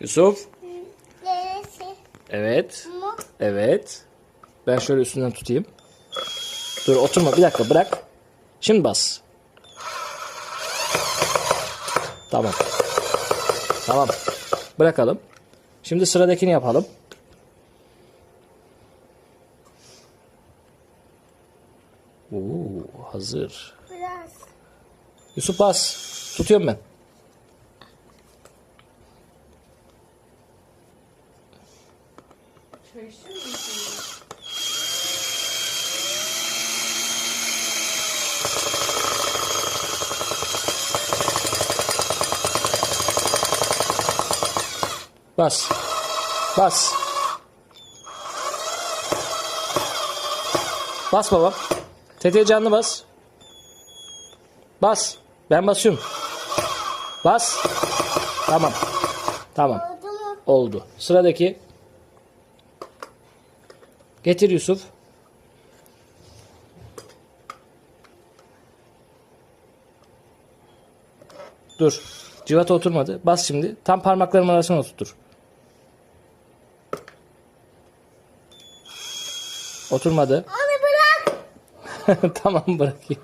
Yusuf. Evet. Evet. Ben şöyle üstünden tutayım. Dur oturma bir dakika bırak. Şimdi bas. Tamam. Tamam. Bırakalım. Şimdi sıradakini yapalım. Oo, hazır. Biraz. Yusuf bas. Tutuyorum ben. Çalışır mısın? Bas. Bas. Bas babam. Tetiğe canlı bas. Bas. Ben basıyorum. Bas. Tamam. Tamam. Oldu. Sıradaki. Getir Yusuf. Dur. Civata oturmadı. Bas şimdi. Tam parmaklarım arasına oturtur. Oturmadı. Onu bırak. tamam bırakayım.